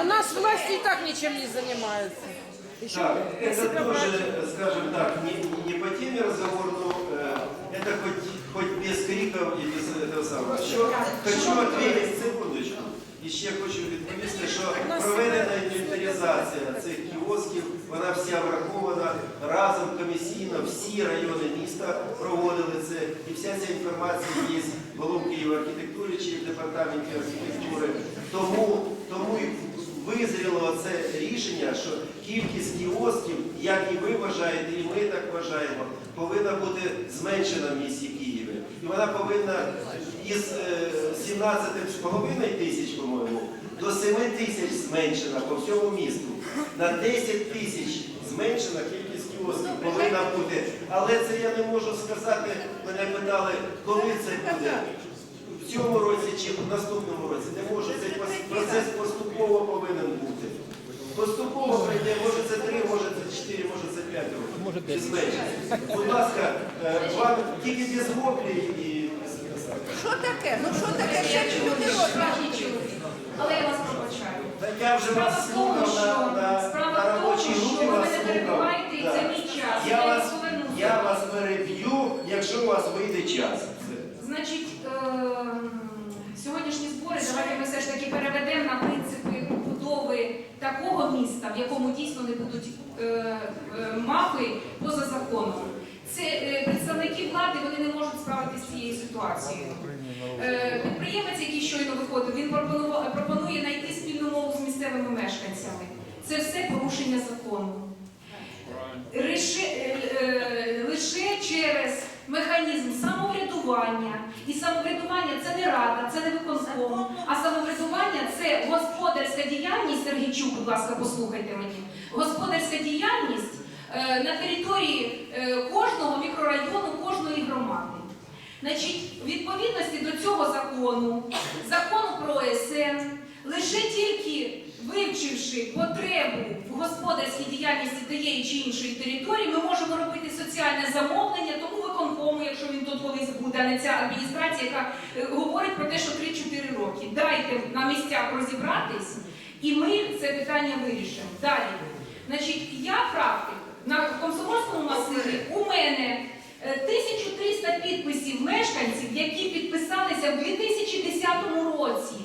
У нас власти и так ничем не занимаются. Еще Так, это себя тоже, брать. скажем так, не, не по теме разговор, но э, это хоть, хоть без криков и без этого самого. Що, хочу ответить, секундочку. І ще хочу відповісти, що проведена інвентаризація цих кіосків, вона вся врахована разом комісійно, всі райони міста проводили це, і вся ця інформація є в голові Києва архітектури чи в департаменті архітектури. Тому, тому визріло це рішення, що кількість кіосків, як і ви вважаєте, і ми так вважаємо, повинна бути зменшена в місті Києві. І вона повинна із е, 17,5 тисяч, по-моєму, до 7 тисяч зменшена по всьому місту. На 10 тисяч зменшена кількість кіосків повинна бути. Але це я не можу сказати. Мене питали, коли це буде. В цьому році чи в наступному році не може цей процес поступово повинен бути. Поступово прийде, може це три, може це чотири, може це п'ять років. Може зменшиться. Будь ласка, е, вам тільки без воплі і Що таке? Ну що таке? Ще люди роблять. Але я вас пробачаю. Я вже вас слухав на, на, справа на робочій групі ви вас слухав. перебиваєте, і це мій час. Я, Я вас, я вас переб'ю, якщо у вас вийде час. Значить, ем, сьогоднішні збори давайте ми все ж таки переведемо на принципи будови такого міста, в якому дійсно не будуть е, е, мапи поза законом. Це е, представники влади вони не можуть справитися з цією ситуацією. Підприємець, який щойно виходив, він пропонує знайти спільну мову з місцевими мешканцями. Це все порушення закону. Лише, через механізм самоврядування. І самоврядування це не рада, це не виконком, а самоврядування це господарська діяльність, Сергійчук, будь ласка, послухайте мені. Господарська діяльність е, на території е, кожного мікрорайону, кожної громади. Значить, в відповідності до цього закону, закону про ОСН, лише тільки вивчивши потребу в господарській діяльності тієї чи іншої території, ми можемо робити соціальне замовлення тому виконкому, якщо він тут колись буде, а не ця адміністрація, яка е, говорить про те, що 3-4 роки. Дайте на місцях розібратись, і ми це питання вирішимо. Далі. Значить, я практик на комсомольському масиві у мене е, 1300 підписів мешканців, які підписалися в 2010 році,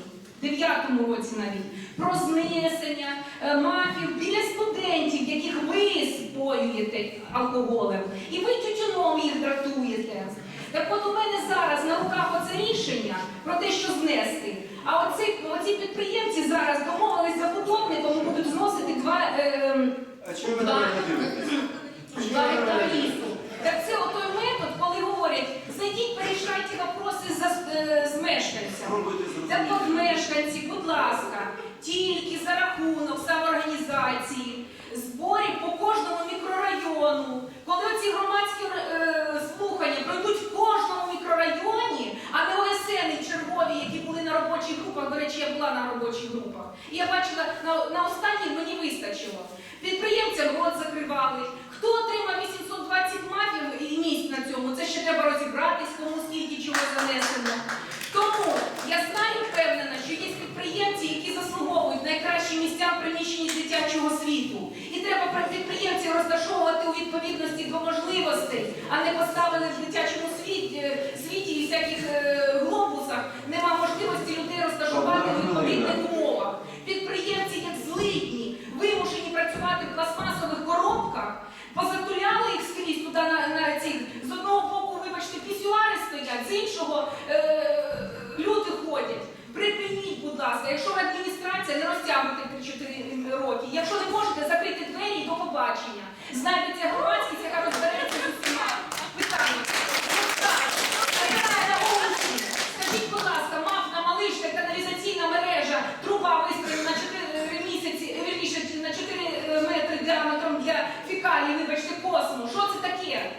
9 році навіть, про знесення е, мафів біля студентів, яких ви споюєте алкоголем, і ви тютюном їх дратуєте. Так от у мене зараз на руках оце рішення про те, що знести. А оці, оці підприємці зараз домовились з забудовником і будуть зносити два. Е, А чого ви? Два гектари лісу. Так це отой метод, коли говорять, зайдіть, порішайте вопроси за, е, з мешканцями. Спробуйте Так от мешканці, будь ласка, тільки за рахунок самоорганізації, зборів по кожному мікрорайону, коли ці громадські е, слухання пройдуть в кожному мікрорайоні, а не ОСН чергові, які були на робочих групах. До речі, я була на робочих групах. І я бачила, на, на останніх мені вистачило. Підприємцям рот закривали. Хто отримав 820 мафів і місць на цьому? Це ще треба розібратись, кому скільки чого занесено. Тому я знаю впевнена, що є підприємці, які заслуговують найкращі місця в приміщенні дитячого світу. І треба підприємців розташовувати у відповідності до можливостей, а не поставили в дитячому світі, світі і всяких е, глобусах. Нема можливості людей розташувати у відповідних умовах. Підприємці, як злидні, вимушені працювати в пластмасових коробках, позатуляли їх скрізь туди на, на цих. З одного боку, вибачте, пісюари стоять, з іншого е, люди ходять. Припиніть, будь ласка, якщо ви адміністрація, не розтягуйте 3-4 роки. Якщо не можете, закрити двері і до побачення. Знайдеться громадськість, яка розбереться з усіма питаннями. Ось так. Забирає на вулиці. Скажіть, будь ласка, мафна, малишка, каналізаційна мережа, труба вистрілена на 4 місяці, вірніше, на 4 метри діаметром для фікалій, вибачте, косму. Що це таке?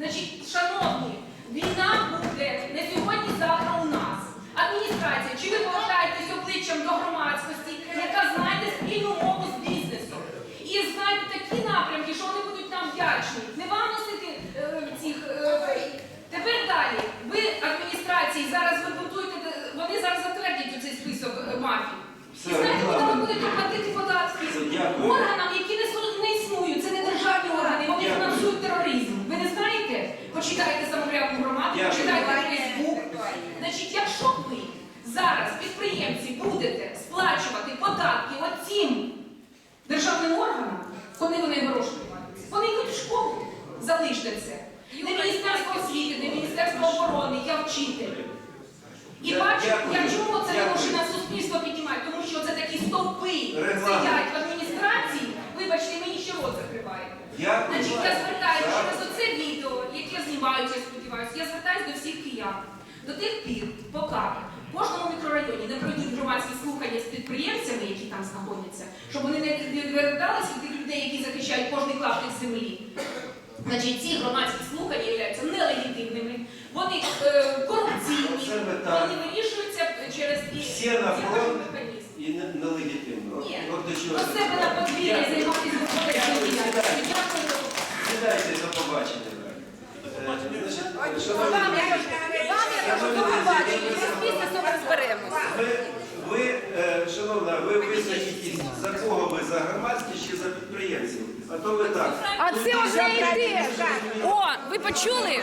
Значить, шановні, війна буде не сьогодні, завтра у нас. Адміністрація, чи ви повертаєтесь обличчям до громадськості, яка знайде спільну мову з бізнесом? І знайде такі напрямки, що вони будуть нам вдячні. Не вам носити е, цих. Е, тепер далі. Ви адміністрації зараз ви будуєте, вони зараз затвердять цей список е, мафій. І знаєте, будь куди Вони вони гроші платять. Вони йдуть в школу, залиште це. Не Міністерство освіти, не Міністерство оборони, я вчитель. І бачу, я чому це можу на суспільство піднімати, тому що це такі стовпи сидять в адміністрації. Вибачте, мені ще рот закриваєте. Значить, я звертаюся через оце відео, яке знімають, я сподіваюся, я звертаюся до всіх киян. До тих пір, поки в кожному мікрорайоні не пройдуть громадські слухання з підприємцями, які там знаходяться, щоб вони не відверталися від тих людей, які захищають кожний клаптик землі. Значить, ці громадські слухання являються нелегітимними, вони е, корупційні, вони вирішуються через і Всі на ці механізми. і нелегітимно. Ні, до себе на подвір'я займатися господарською діяльністю. За. Сідайте до побачення. Е, ви, е, шановна, ви визначитесь, за кого ви, за громадські чи за підприємців. А то ви так. А це вже йде. О, ви почули?